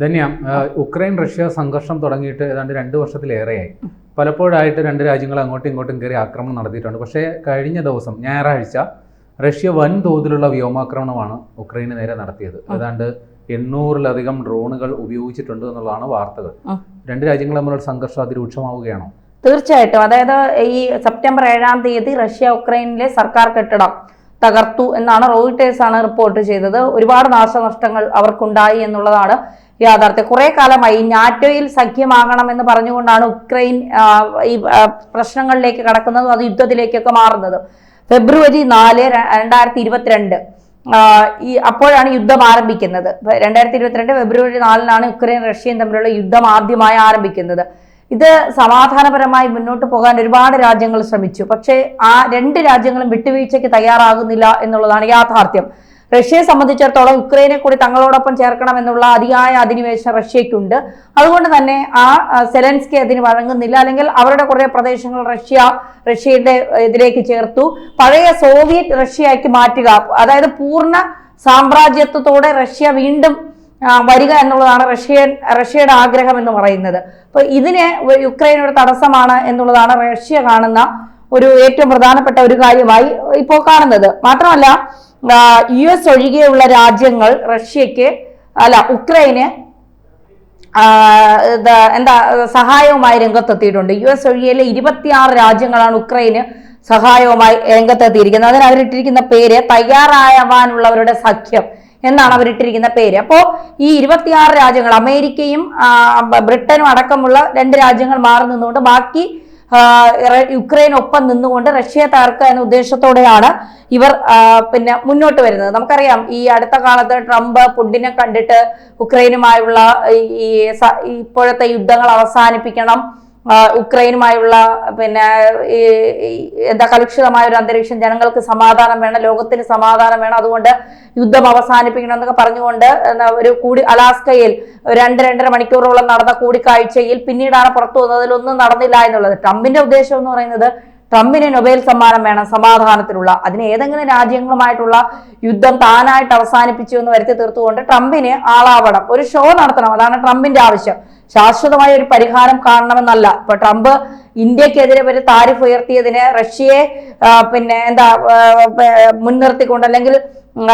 Dhanya Ukraine Russia സംഘർഷം തുടങ്ങിയിട്ട് ഏതാണ്ട് രണ്ട് വർഷത്തിലേറെയായി. പലപ്പോഴായിട്ട് രണ്ട് രാജ്യങ്ങൾ അങ്ങോട്ടും ഇങ്ങോട്ടും കയറി ആക്രമണം നടത്തിയിട്ടുണ്ട്. പക്ഷേ കഴിഞ്ഞ ദിവസം ഞായറാഴ്ച റഷ്യ വൻ തോതിലുള്ള വ്യോമാക്രമണമാണ് ഉക്രൈന് നേരെ നടത്തിയത്. ഏതാണ്ട് എണ്ണൂറിലധികം ഡ്രോണുകൾ ഉപയോഗിച്ചിട്ടുണ്ട് എന്നുള്ളതാണ് വാർത്തകൾ. രണ്ട് രാജ്യങ്ങൾ തമ്മിലുള്ള സംഘർഷം അതിരൂക്ഷമാവുകയാണോ? തീർച്ചയായിട്ടും. അതായത് ഈ സെപ്റ്റംബർ ഏഴാം തീയതി റഷ്യ ഉക്രൈനിലെ സർക്കാർ കെട്ടിടം തകർത്തു എന്നാണ് റോയിട്ടേഴ്സ് ആണ് റിപ്പോർട്ട് ചെയ്തത്. ഒരുപാട് നാശനഷ്ടങ്ങൾ അവർക്കുണ്ടായി എന്നുള്ളതാണ് യാഥാർത്ഥ്യം. കുറെ കാലമായി നാറ്റോയിൽ സഖ്യമാകണം എന്ന് പറഞ്ഞുകൊണ്ടാണ് ഉക്രൈൻ ഈ പ്രശ്നങ്ങളിലേക്ക് കടക്കുന്നതും അത് യുദ്ധത്തിലേക്കൊക്കെ മാറുന്നത്. ഫെബ്രുവരി നാല് രണ്ടായിരത്തി ഇരുപത്തിരണ്ട് ഈ അപ്പോഴാണ് യുദ്ധം ആരംഭിക്കുന്നത്. രണ്ടായിരത്തി ഇരുപത്തിരണ്ട് ഫെബ്രുവരി നാലിനാണ് ഉക്രൈൻ റഷ്യയും തമ്മിലുള്ള യുദ്ധം ആദ്യമായി ആരംഭിക്കുന്നത്. ഇത് സമാധാനപരമായി മുന്നോട്ട് പോകാൻ ഒരുപാട് രാജ്യങ്ങൾ ശ്രമിച്ചു. പക്ഷേ ആ രണ്ട് രാജ്യങ്ങളും വിട്ടുവീഴ്ചയ്ക്ക് തയ്യാറാകുന്നില്ല എന്നുള്ളതാണ് യാഥാർത്ഥ്യം. റഷ്യയെ സംബന്ധിച്ചിടത്തോളം ഉക്രൈനെ കൂടി തങ്ങളോടൊപ്പം ചേർക്കണം എന്നുള്ള അതിയായ അധിനിവേശം റഷ്യയ്ക്കുണ്ട്. അതുകൊണ്ട് തന്നെ ആ സെലൻസ്കി അതിന് വഴങ്ങുന്നില്ല. അല്ലെങ്കിൽ അവരുടെ കുറേ പ്രദേശങ്ങൾ റഷ്യ റഷ്യയുടെ ഇതിലേക്ക് ചേർത്തു. പഴയ സോവിയറ്റ് റഷ്യയാക്കി മാറ്റുക അതായത് പൂർണ സാമ്രാജ്യത്വത്തോടെ റഷ്യ വീണ്ടും വരിക എന്നുള്ളതാണ് റഷ്യൻ റഷ്യയുടെ ആഗ്രഹം എന്ന് പറയുന്നത്. അപ്പൊ ഇതിന് യുക്രൈൻ ഒരു തടസ്സമാണ് എന്നുള്ളതാണ് റഷ്യ കാണുന്ന ഒരു ഏറ്റവും പ്രധാനപ്പെട്ട ഒരു കാര്യമായി ഇപ്പോൾ കാണുന്നത്. മാത്രമല്ല യു എസ് ഒഴികെയുള്ള രാജ്യങ്ങൾ റഷ്യക്ക് അല്ല ഉക്രൈന് എന്താ സഹായവുമായി രംഗത്തെത്തിയിട്ടുണ്ട്. യു എസ് ഒഴികെയിലെ ഇരുപത്തിയാറ് രാജ്യങ്ങളാണ് ഉക്രൈന് സഹായവുമായി രംഗത്തെത്തിയിരിക്കുന്നത്. അതിന് അവരിട്ടിരിക്കുന്ന പേര് തയ്യാറാവാനുള്ളവരുടെ സഖ്യം എന്നാണ് അവരിട്ടിരിക്കുന്ന പേര്. അപ്പോൾ ഈ ഇരുപത്തിയാറ് രാജ്യങ്ങൾ അമേരിക്കയും ബ്രിട്ടനും അടക്കമുള്ള രണ്ട് രാജ്യങ്ങൾ മാറി നിന്നുകൊണ്ട് ബാക്കി യുക്രൈൻ ഒപ്പം നിന്നുകൊണ്ട് റഷ്യയെ തകർക്കുക എന്ന ഉദ്ദേശത്തോടെയാണ് ഇവർ പിന്നെ മുന്നോട്ട് വരുന്നത്. നമുക്കറിയാം ഈ അടുത്ത കാലത്ത് ട്രംപ് പുടിനെ കണ്ടിട്ട് ഉക്രൈനുമായുള്ള ഈ- ഇപ്പോഴത്തെ യുദ്ധങ്ങൾ അവസാനിപ്പിക്കണം. ഉക്രൈനുമായുള്ള പിന്നെ എന്താ കലുഷിതമായ ഒരു അന്തരീക്ഷം ജനങ്ങൾക്ക് സമാധാനം വേണം ലോകത്തിന് സമാധാനം വേണം. അതുകൊണ്ട് യുദ്ധം അവസാനിപ്പിക്കണം എന്നൊക്കെ പറഞ്ഞുകൊണ്ട് ഒരു കൂടി അലാസ്കയിൽ രണ്ട് രണ്ടര മണിക്കൂറോളം നടന്ന കൂടിക്കാഴ്ചയിൽ പിന്നീടാണ് പുറത്തു വന്നതിൽ ഒന്നും നടന്നില്ല എന്നുള്ളത്. ട്രംപിന്റെ ഉദ്ദേശം എന്ന് പറയുന്നത് ട്രംപിന് നൊബേൽ സമ്മാനം വേണം സമാധാനത്തിലുള്ള. അതിന് ഏതെങ്കിലും രാജ്യങ്ങളുമായിട്ടുള്ള യുദ്ധം താനായിട്ട് അവസാനിപ്പിച്ചു എന്ന് വരുത്തി തീർത്തുകൊണ്ട് ട്രംപിന് ആളാവണം. ഒരു ഷോ നടത്തണം. അതാണ് ട്രംപിന്റെ ആവശ്യം. ശാശ്വതമായ ഒരു പരിഹാരം കാണണമെന്നല്ല. ഇപ്പൊ ട്രംപ് ഇന്ത്യക്കെതിരെ ഒരു താരിഫ് ഉയർത്തിയതിന് റഷ്യയെ പിന്നെ എന്താ മുൻനിർത്തിക്കൊണ്ട് അല്ലെങ്കിൽ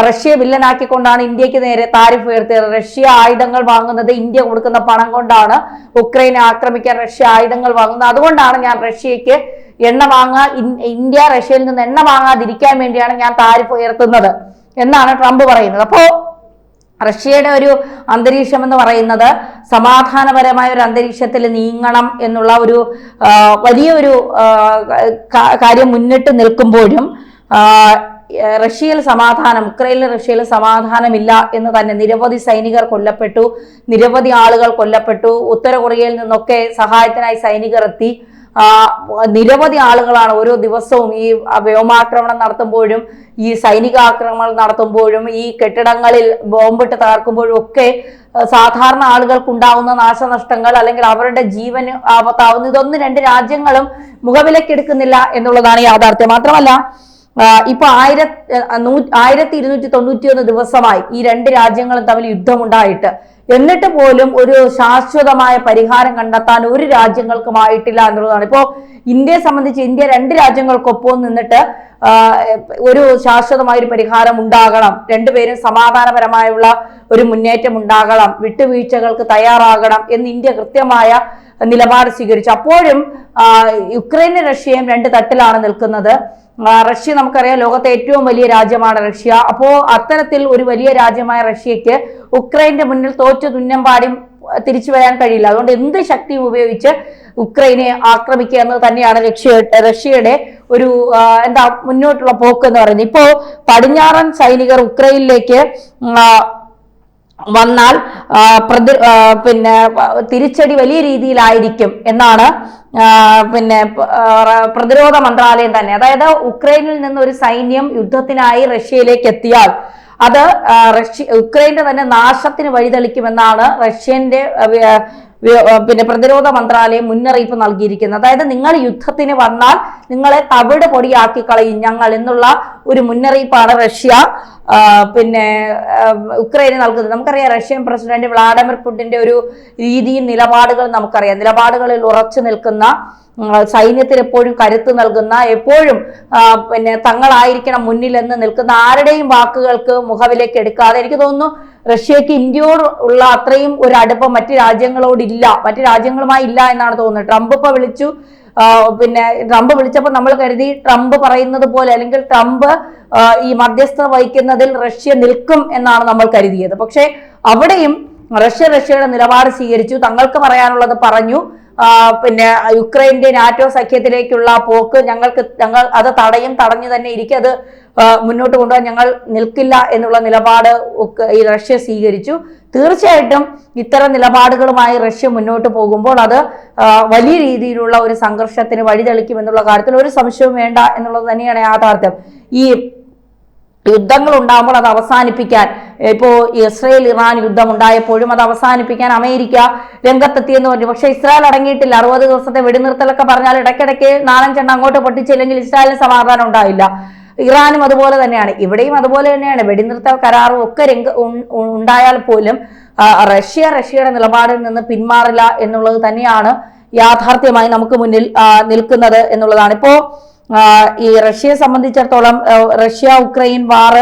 റഷ്യയെ വില്ലനാക്കിക്കൊണ്ടാണ് ഇന്ത്യയ്ക്ക് നേരെ താരിഫ് ഉയർത്തിയത്. റഷ്യ ആയുധങ്ങൾ വാങ്ങുന്നത് ഇന്ത്യ കൊടുക്കുന്ന പണം കൊണ്ടാണ് ഉക്രൈനെ ആക്രമിക്കാൻ റഷ്യ ആയുധങ്ങൾ വാങ്ങുന്നത്. അതുകൊണ്ടാണ് ഞാൻ റഷ്യക്ക് എണ്ണ വാങ്ങാ ഇന്ത്യ റഷ്യയിൽ നിന്ന് എണ്ണ വാങ്ങാതിരിക്കാൻ വേണ്ടിയാണ് ഞാൻ താരിഫ് ഉയർത്തുന്നത് എന്നാണ് ട്രംപ് പറയുന്നത്. അപ്പോ റഷ്യയുടെ ഒരു അന്തരീക്ഷം എന്ന് പറയുന്നത് സമാധാനപരമായ ഒരു അന്തരീക്ഷത്തിൽ നീങ്ങണം എന്നുള്ള ഒരു വലിയൊരു കാര്യം മുന്നിട്ട് നിൽക്കുമ്പോഴും റഷ്യയിൽ സമാധാനം ഉക്രൈനിൽ റഷ്യയിൽ സമാധാനമില്ല എന്ന് തന്നെ നിരവധി സൈനികർ കൊല്ലപ്പെട്ടു നിരവധി ആളുകൾ കൊല്ലപ്പെട്ടു ഉത്തര കൊറിയയിൽ നിന്നൊക്കെ സഹായത്തിനായി സൈനികർ എത്തി. നിരവധി ആളുകളാണ് ഓരോ ദിവസവും ഈ വ്യോമാക്രമണം നടത്തുമ്പോഴും ഈ സൈനിക ആക്രമണം നടത്തുമ്പോഴും ഈ കെട്ടിടങ്ങളിൽ ബോംബിട്ട് തകർക്കുമ്പോഴും ഒക്കെ സാധാരണ ആളുകൾക്കുണ്ടാവുന്ന നാശനഷ്ടങ്ങൾ അല്ലെങ്കിൽ അവരുടെ ജീവന് ആപത്താവുന്ന ഇതൊന്നും രണ്ട് രാജ്യങ്ങളും മുഖവിലക്കെടുക്കുന്നില്ല എന്നുള്ളതാണ് യാഥാർത്ഥ്യം. മാത്രമല്ല ഇപ്പൊ ആയിര ആയിരത്തി ഇരുന്നൂറ്റി തൊണ്ണൂറ്റി ഒന്ന് ദിവസമായി ഈ രണ്ട് രാജ്യങ്ങളും തമ്മിൽ യുദ്ധമുണ്ടായിട്ട്. എന്നിട്ട് പോലും ഒരു ശാശ്വതമായ പരിഹാരം കണ്ടെത്താൻ ഒരു രാജ്യങ്ങൾക്കും ആയിട്ടില്ല എന്നുള്ളതാണ്. ഇപ്പോ ഇന്ത്യയെ സംബന്ധിച്ച് ഇന്ത്യ രണ്ട് രാജ്യങ്ങൾക്കൊപ്പം നിന്നിട്ട് ഒരു ശാശ്വതമായ ഒരു പരിഹാരം ഉണ്ടാകണം. രണ്ടുപേരും സമാധാനപരമായുള്ള ഒരു മുന്നേറ്റം ഉണ്ടാകണം. വിട്ടുവീഴ്ചകൾക്ക് തയ്യാറാകണം എന്ന് ഇന്ത്യ കൃത്യമായ നിലപാട് സ്വീകരിച്ചു. അപ്പോഴും യുക്രൈനും റഷ്യയും രണ്ട് തട്ടിലാണ് നിൽക്കുന്നത്. റഷ്യ നമുക്കറിയാം ലോകത്തെ ഏറ്റവും വലിയ രാജ്യമാണ് റഷ്യ. അപ്പോ അത്തരത്തിൽ ഒരു വലിയ രാജ്യമായ റഷ്യക്ക് ഉക്രൈന്റെ മുന്നിൽ തോറ്റു തുന്നം പാടി തിരിച്ചു വരാൻ കഴിയില്ല. അതുകൊണ്ട് എന്ത് ശക്തിയും ഉപയോഗിച്ച് ഉക്രൈനെ ആക്രമിക്കുക എന്നത് തന്നെയാണ് ലക്ഷ്യ റഷ്യയുടെ ഒരു എന്താ മുന്നോട്ടുള്ള പോക്ക് എന്ന് പറയുന്നത്. ഇപ്പോ പടിഞ്ഞാറൻ സൈനികർ ഉക്രൈനിലേക്ക് വന്നാൽ പ്രതി പിന്നെ തിരിച്ചടി വലിയ രീതിയിലായിരിക്കും എന്നാണ് പിന്നെ പ്രതിരോധ മന്ത്രാലയം തന്നെ. അതായത് ഉക്രൈനിൽ നിന്ന് ഒരു സൈന്യം യുദ്ധത്തിനായി റഷ്യയിലേക്ക് എത്തിയാൽ അത് റഷ്യ ഉക്രൈന്റെ തന്നെ നാശത്തിന് വഴിതെളിക്കുമെന്നാണ് റഷ്യന്റെ പിന്നെ പ്രതിരോധ മന്ത്രാലയം മുന്നറിയിപ്പ് നൽകിയിരിക്കുന്നത്. അതായത് നിങ്ങൾ യുദ്ധത്തിന് വന്നാൽ നിങ്ങളെ തവിട് പൊടിയാക്കി കളയും ഞങ്ങൾ എന്നുള്ള ഒരു മുന്നറിയിപ്പാണ് റഷ്യ പിന്നെ ഉക്രൈന് നൽകുന്നത്. നമുക്കറിയാം റഷ്യൻ പ്രസിഡന്റ് വ്ളാഡിമിർ പുടിന്റെ ഒരു രീതിയും നിലപാടുകൾ നമുക്കറിയാം. നിലപാടുകളിൽ ഉറച്ചു നിൽക്കുന്ന സൈന്യത്തിന് എപ്പോഴും കരുത്ത് നൽകുന്ന എപ്പോഴും പിന്നെ തങ്ങളായിരിക്കണം മുന്നിലെന്ന് നിൽക്കുന്ന ആരുടെയും വാക്കുകൾക്ക് മുഖവിലേക്ക് എടുക്കാതെ എനിക്ക് തോന്നുന്നു റഷ്യക്ക് ഇന്ത്യയോട് ഉള്ള അത്രയും ഒരു അടുപ്പം മറ്റു രാജ്യങ്ങളോടില്ല മറ്റു രാജ്യങ്ങളുമായി ഇല്ല എന്നാണ് തോന്നുന്നത്. ട്രംപ് ഇപ്പൊ വിളിച്ചു പിന്നെ ട്രംപ് വിളിച്ചപ്പോൾ നമ്മൾ കരുതി ട്രംപ് പറയുന്നത് പോലെ അല്ലെങ്കിൽ ട്രംപ് ഈ മധ്യസ്ഥത വഹിക്കുന്നതിൽ റഷ്യ നിൽക്കും എന്നാണ് നമ്മൾ കരുതിയത്. പക്ഷേ അവിടെയും റഷ്യ റഷ്യയുടെ നിലപാട് സ്വീകരിച്ചു. തങ്ങൾക്ക് പറയാനുള്ളത് പറഞ്ഞു. പിന്നെ യുക്രൈന്റെ നാറ്റോ സഖ്യത്തിലേക്കുള്ള പോക്ക് ഞങ്ങൾക്ക് ഞങ്ങൾ അത് തടയും തടഞ്ഞു തന്നെ ഇരിക്കും. അത് മുന്നോട്ട് കൊണ്ടുപോകാൻ ഞങ്ങൾ നിൽക്കില്ല എന്നുള്ള നിലപാട് ഈ റഷ്യ സ്വീകരിച്ചു. തീർച്ചയായിട്ടും ഇത്തരം നിലപാടുകളുമായി റഷ്യ മുന്നോട്ട് പോകുമ്പോൾ അത് വലിയ രീതിയിലുള്ള ഒരു സംഘർഷത്തിന് വഴിതെളിക്കും എന്നുള്ള കാര്യത്തിൽ ഒരു സംശയവും വേണ്ട എന്നുള്ളത് തന്നെയാണ് യാഥാർത്ഥ്യം. ഈ യുദ്ധങ്ങൾ ഉണ്ടാകുമ്പോൾ അത് അവസാനിപ്പിക്കാൻ ഇപ്പോൾ ഇസ്രയേൽ ഇറാൻ യുദ്ധം ഉണ്ടായപ്പോഴും അത് അവസാനിപ്പിക്കാൻ അമേരിക്ക രംഗത്തെത്തിയെന്ന് പറഞ്ഞു. പക്ഷെ ഇസ്രായേൽ അടങ്ങിയിട്ടില്ല. അറുപത് ദിവസത്തെ വെടിനിർത്തലൊക്കെ പറഞ്ഞാൽ ഇടയ്ക്കിടയ്ക്ക് നാലഞ്ചെണ്ണം അങ്ങോട്ട് പൊട്ടിച്ചില്ലെങ്കിൽ ഇസ്രായേലിന് സമാധാനം ഉണ്ടാവില്ല. ഇറാനും അതുപോലെ തന്നെയാണ്. ഇവിടെയും അതുപോലെ തന്നെയാണ്. വെടിനിർത്തൽ കരാറും ഒക്കെ രംഗ ഉണ്ടായാൽ പോലും റഷ്യ റഷ്യയുടെ നിലപാടിൽ നിന്ന് പിന്മാറില്ല എന്നുള്ളത് തന്നെയാണ് യാഥാർത്ഥ്യമായി നമുക്ക് മുന്നിൽ നിൽക്കുന്നത് എന്നുള്ളതാണ്. ഇപ്പോ ആ, ഈ റഷ്യയെ സംബന്ധിച്ചിടത്തോളം റഷ്യ ഉക്രൈൻ വാർ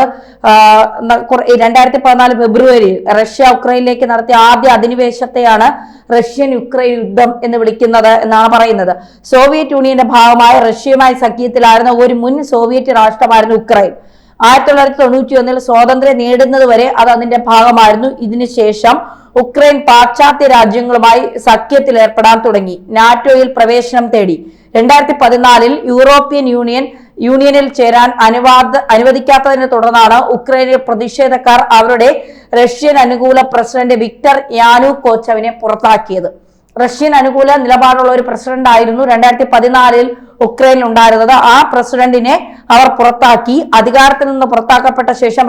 രണ്ടായിരത്തി പതിനാല് ഫെബ്രുവരിയിൽ റഷ്യ ഉക്രൈനിലേക്ക് നടത്തിയ ആദ്യ അധിനിവേശത്തെയാണ് റഷ്യൻ യുക്രൈൻ യുദ്ധം എന്ന് വിളിക്കുന്നത് എന്നാണ് പറയുന്നത്. സോവിയറ്റ് യൂണിയന്റെ ഭാഗമായ റഷ്യയുമായി സഖ്യത്തിലായിരുന്ന ഒരു മുൻ സോവിയറ്റ് രാഷ്ട്രമായിരുന്നു ഉക്രൈൻ. ആയിരത്തി തൊള്ളായിരത്തി തൊണ്ണൂറ്റി ഒന്നിൽ സ്വാതന്ത്ര്യം നേടുന്നത് വരെ അത് അതിന്റെ ഭാഗമായിരുന്നു. ഇതിനുശേഷം ഉക്രൈൻ പാശ്ചാത്യ രാജ്യങ്ങളുമായി സഖ്യത്തിൽ ഏർപ്പെടാൻ തുടങ്ങി. നാറ്റോയിൽ പ്രവേശനം തേടി. രണ്ടായിരത്തി പതിനാലിൽ യൂറോപ്യൻ യൂണിയൻ യൂണിയനിൽ ചേരാൻ അനുവാദ അനുവദിക്കാത്തതിനെ തുടർന്നാണ് ഉക്രൈനിൽ പ്രതിഷേധക്കാർ അവരുടെ റഷ്യൻ അനുകൂല പ്രസിഡന്റ് വിക്ടർ യാനു കോച്ചവിനെ പുറത്താക്കിയത്. റഷ്യൻ അനുകൂല നിലപാടുള്ള ഒരു പ്രസിഡന്റ് ആയിരുന്നു രണ്ടായിരത്തി പതിനാലിൽ ഉക്രൈനിൽ ഉണ്ടായിരുന്നത്. ആ പ്രസിഡന്റിനെ അവർ പുറത്താക്കി. അധികാരത്തിൽ നിന്ന് പുറത്താക്കപ്പെട്ട ശേഷം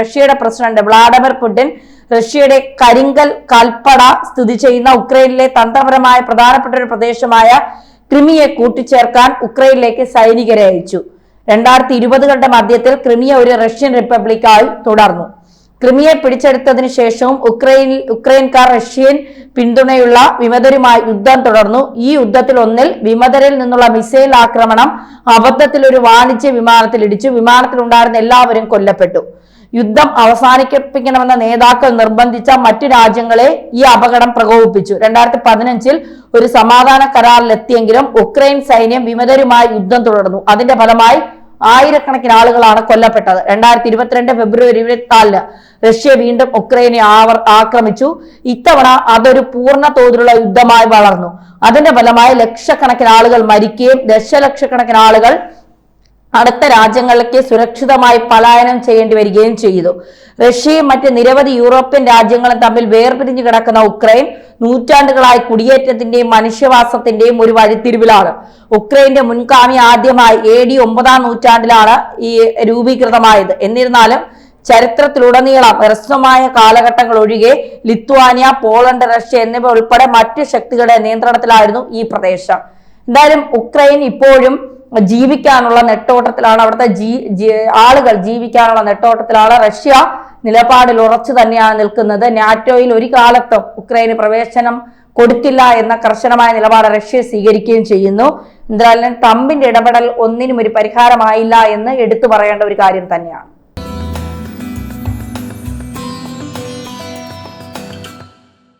റഷ്യയുടെ പ്രസിഡന്റ് വ്ളാഡിമിർ പുടിൻ റഷ്യയുടെ കരിങ്കൽ കൽപ്പട സ്ഥിതി ചെയ്യുന്ന ഉക്രൈനിലെ തന്ത്രപരമായ പ്രധാനപ്പെട്ട ഒരു പ്രദേശമായ ക്രിമിയെ കൂട്ടിച്ചേർക്കാൻ ഉക്രൈനിലേക്ക് സൈനികരെ അയച്ചു. രണ്ടായിരത്തി ഇരുപതുകളുടെ മധ്യത്തിൽ ക്രിമിയ ഒരു റഷ്യൻ റിപ്പബ്ലിക്കായി തുടർന്നു. ക്രിമിയെ പിടിച്ചെടുത്തതിനു ശേഷവും ഉക്രൈനിൽ ഉക്രൈൻകാർ റഷ്യൻ പിന്തുണയുള്ള വിമതരുമായി യുദ്ധം തുടർന്നു. ഈ യുദ്ധത്തിൽ ഒന്നിൽ വിമതരിൽ നിന്നുള്ള മിസൈൽ ആക്രമണം അബദ്ധത്തിൽ ഒരു വാണിജ്യ വിമാനത്തിൽ ഇടിച്ചു. വിമാനത്തിലുണ്ടായിരുന്ന എല്ലാവരും കൊല്ലപ്പെട്ടു. യുദ്ധം അവസാനിപ്പിക്കണമെന്ന നേതാക്കൾ നിർബന്ധിച്ച മറ്റു രാജ്യങ്ങളെ ഈ അപകടം പ്രകോപിപ്പിച്ചു. രണ്ടായിരത്തി പതിനഞ്ചിൽ ഒരു സമാധാന കരാറിലെത്തിയെങ്കിലും ഉക്രൈൻ സൈന്യം വിമതരുമായി യുദ്ധം തുടർന്നു. അതിന്റെ ഫലമായി ആയിരക്കണക്കിന് ആളുകളാണ് കൊല്ലപ്പെട്ടത്. രണ്ടായിരത്തി ഇരുപത്തിരണ്ട് ഫെബ്രുവരി ഇരുപത്തിനാലിന് റഷ്യ വീണ്ടും ഉക്രൈനെ ആവർ ആക്രമിച്ചു. ഇത്തവണ അതൊരു പൂർണ തോതിലുള്ള യുദ്ധമായി വളർന്നു. അതിന്റെ ഫലമായി ലക്ഷക്കണക്കിന് ആളുകൾ മരിക്കുകയും ദശലക്ഷക്കണക്കിന് ആളുകൾ അടുത്ത രാജ്യങ്ങളിലേക്ക് സുരക്ഷിതമായി പലായനം ചെയ്യേണ്ടി വരികയും ചെയ്തു. റഷ്യയും മറ്റ് നിരവധി യൂറോപ്യൻ രാജ്യങ്ങളും തമ്മിൽ വേർപിരിഞ്ഞു കിടക്കുന്ന ഉക്രൈൻ നൂറ്റാണ്ടുകളായി കുടിയേറ്റത്തിന്റെയും മനുഷ്യവാസത്തിന്റെയും ഒരു വഴിത്തിരിവിലാണ്. ഉക്രൈന്റെ മുൻകാമി ആദ്യമായി എ ഡി ഒമ്പതാം നൂറ്റാണ്ടിലാണ് ഈ രൂപീകൃതമായത്. എന്നിരുന്നാലും ചരിത്രത്തിലുടനീളം ഹ്രസ്വമായ കാലഘട്ടങ്ങൾ ഒഴികെ ലിത്വാനിയ പോളണ്ട് റഷ്യ എന്നിവ ഉൾപ്പെടെ മറ്റ് ശക്തികളുടെ നിയന്ത്രണത്തിലായിരുന്നു ഈ പ്രദേശം. എന്തായാലും ഉക്രൈൻ ഇപ്പോഴും ജീവിക്കാനുള്ള നെട്ടോട്ടത്തിലാണ് അവിടുത്തെ ജീ ആളുകൾ ജീവിക്കാനുള്ള നെട്ടോട്ടത്തിലാണ് റഷ്യ നിലപാടിൽ ഉറച്ചു തന്നെയാണ് നിൽക്കുന്നത്. നാറ്റോയിൽ ഒരു കാലത്തും ഉക്രൈന് പ്രവേശനം കൊടുത്തില്ല എന്ന കർശനമായ നിലപാട് റഷ്യ സ്വീകരിക്കുകയും ചെയ്യുന്നു. എന്തായാലും ട്രംപിന്റെ ഇടപെടൽ ഒന്നിനും ഒരു പരിഹാരമായില്ല എന്ന് എടുത്തു പറയേണ്ട ഒരു കാര്യം തന്നെയാണ്.